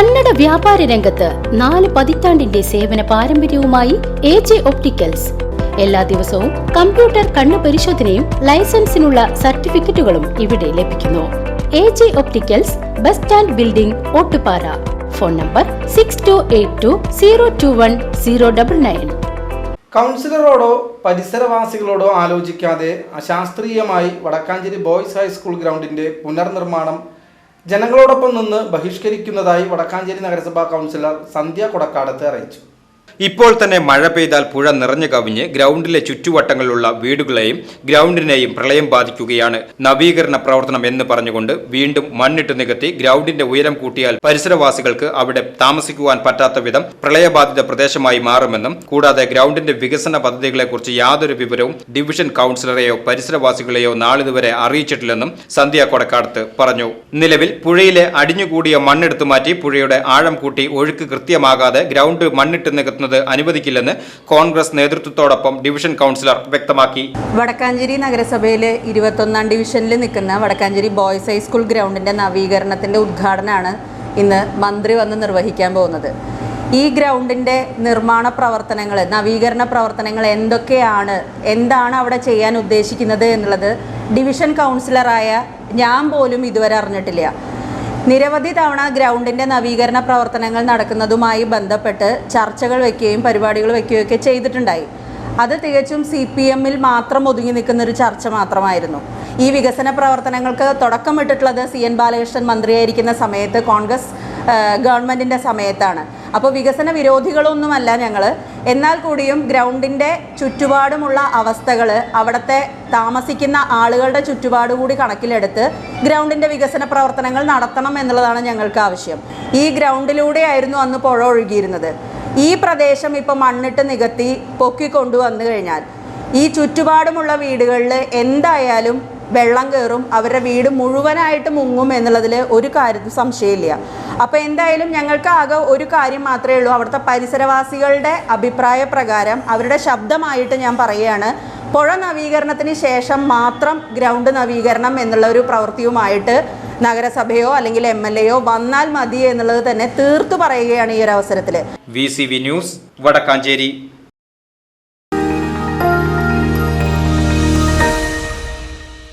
കന്നഡ വ്യാപാര രംഗത്ത് നാല് പതിറ്റാണ്ടിന്റെ സേവന പാരമ്പര്യവുമായി എ ജെ ഒപ്റ്റിക്കൽസ്. എല്ലാ ദിവസവും കമ്പ്യൂട്ടർ കണ്ണു പരിശോധനയും ലൈസൻസിനുള്ള സർട്ടിഫിക്കറ്റുകളും ഇവിടെ ലഭിക്കുന്നു. A J opticals bus stand building Ottupara. Phone number six two eight two zero two one zero double nine കൗൺസിലറോടോ പരിസരവാസികളോടോ ആലോചിക്കാതെ അശാസ്ത്രീയമായി വടക്കാഞ്ചേരി ബോയ്സ് ഹൈസ്കൂൾ ഗ്രൗണ്ടിന്റെ പുനർനിർമ്മാണം ജനങ്ങളോടൊപ്പം നിന്ന് ബഹിഷ്കരിക്കുന്നതായി വടക്കാഞ്ചേരി നഗരസഭാ കൗൺസിലർ സന്ധ്യ കൊടക്കാടത്ത് അറിയിച്ചു. ഇപ്പോൾ തന്നെ മഴ പെയ്താൽ പുഴ നിറഞ്ഞു കവിഞ്ഞ് ഗ്രൗണ്ടിലെ ചുറ്റുവട്ടങ്ങളിലുള്ള വീടുകളെയും ഗ്രൗണ്ടിനെയും പ്രളയം ബാധിക്കുകയാണ്. നവീകരണ പ്രവർത്തനം എന്ന് പറഞ്ഞുകൊണ്ട് വീണ്ടും മണ്ണിട്ട് നികത്തി ഗ്രൗണ്ടിന്റെ ഉയരം കൂട്ടിയാൽ പരിസരവാസികൾക്ക് അവിടെ താമസിക്കുവാൻ പറ്റാത്ത വിധം പ്രളയബാധിത പ്രദേശമായി മാറുമെന്നും കൂടാതെ ഗ്രൗണ്ടിന്റെ വികസന പദ്ധതികളെക്കുറിച്ച് യാതൊരു വിവരവും ഡിവിഷൻ കൗൺസിലറെയോ പരിസരവാസികളെയോ നാളിതുവരെ അറിയിച്ചിട്ടില്ലെന്നും സന്ധ്യ കൊടക്കാടത്ത് പറഞ്ഞു. നിലവിൽ പുഴയിലെ അടിഞ്ഞുകൂടിയ മണ്ണെടുത്തു മാറ്റി പുഴയുടെ ആഴം കൂട്ടി ഒഴുക്ക് കൃത്യമാകാതെ ഗ്രൗണ്ട് മണ്ണിട്ട് നികത്തുന്നത് അനുവദിക്കില്ലെന്ന് കോൺഗ്രസ് നേതൃത്വത്തോടൊപ്പം ഡിവിഷൻ കൗൺസിലർ വ്യക്തമാക്കി. വടക്കാഞ്ചേരി നഗരസഭയിലെ ഇരുപത്തൊന്നാം ഡിവിഷനിൽ നിൽക്കുന്ന വടക്കാഞ്ചേരി ബോയ്സ് ഹൈസ്കൂൾ ഗ്രൗണ്ടിന്റെ നവീകരണത്തിന്റെ ഉദ്ഘാടനമാണ് ഇന്ന് മന്ത്രി വന്ന് നിർവഹിക്കാൻ പോകുന്നത്. ഈ ഗ്രൗണ്ടിന്റെ നിർമ്മാണ പ്രവർത്തനങ്ങൾ നവീകരണ പ്രവർത്തനങ്ങൾ എന്തൊക്കെയാണ് എന്താണ് അവിടെ ചെയ്യാൻ ഉദ്ദേശിക്കുന്നത് എന്നുള്ളത് ഡിവിഷൻ കൗൺസിലറായ ഞാൻ പോലും ഇതുവരെ അറിഞ്ഞിട്ടില്ല. നിരവധി തവണ ഗ്രൗണ്ടിന്റെ നവീകരണ പ്രവർത്തനങ്ങൾ നടക്കുന്നതുമായി ബന്ധപ്പെട്ട് ചർച്ചകൾ വയ്ക്കുകയും പരിപാടികൾ വയ്ക്കുകയും ഒക്കെ ചെയ്തിട്ടുണ്ടായി. അത് തികച്ചും സി പി എമ്മിൽ മാത്രം ഒതുങ്ങി നിൽക്കുന്ന ഒരു ചർച്ച മാത്രമായിരുന്നു. ഈ വികസന പ്രവർത്തനങ്ങൾക്ക് തുടക്കമിട്ടിട്ടുള്ളത് സി എൻ ബാലകൃഷ്ണൻ മന്ത്രിയായിരിക്കുന്ന സമയത്ത് കോൺഗ്രസ് ഗവൺമെന്റിന്റെ സമയത്താണ്. അപ്പോൾ വികസന വിരോധികളൊന്നുമല്ല ഞങ്ങൾ എന്നാൽ കൂടിയും ഗ്രൗണ്ടിന്റെ ചുറ്റുപാടുമുള്ള അവസ്ഥകൾ അവിടുത്തെ താമസിക്കുന്ന ആളുകളുടെ ചുറ്റുപാട് കൂടി കണക്കിലെടുത്ത് ഗ്രൗണ്ടിന്റെ വികസന പ്രവർത്തനങ്ങൾ നടത്തണം എന്നുള്ളതാണ് ഞങ്ങൾക്ക് ആവശ്യം. ഈ ഗ്രൗണ്ടിലൂടെയായിരുന്നു അന്ന് പുഴ ഒഴുകിയിരുന്നത്. ഈ പ്രദേശം ഇപ്പോൾ മണ്ണിട്ട് നികത്തി പൊക്കി കൊണ്ടുവന്നു കഴിഞ്ഞാൽ ഈ ചുറ്റുപാടുമുള്ള വീടുകളിൽ എന്തായാലും വെള്ളം കയറും അവരുടെ വീട് മുഴുവനായിട്ട് മുങ്ങും എന്നുള്ളതിൽ ഒരു കാര്യത്തിൽ സംശയമില്ല. അപ്പോൾ എന്തായാലും ഞങ്ങൾക്ക് ആകെ ഒരു കാര്യം മാത്രമേ ഉള്ളൂ. അവിടുത്തെ പരിസരവാസികളുടെ അഭിപ്രായ പ്രകാരം അവരുടെ ശബ്ദമായിട്ട് ഞാൻ പറയുകയാണ്. പുഴ നവീകരണത്തിന് ശേഷം മാത്രം ഗ്രൗണ്ട് നവീകരണം എന്നുള്ള ഒരു പ്രവൃത്തിയുമായിട്ട് നഗരസഭയോ അല്ലെങ്കിൽ എം എൽ എയോ വന്നാൽ മതി എന്നുള്ളത് തന്നെ തീർത്തു പറയുകയാണ് ഈ ഒരു അവസരത്തിൽ വി ന്യൂസ് വടക്കാഞ്ചേരി.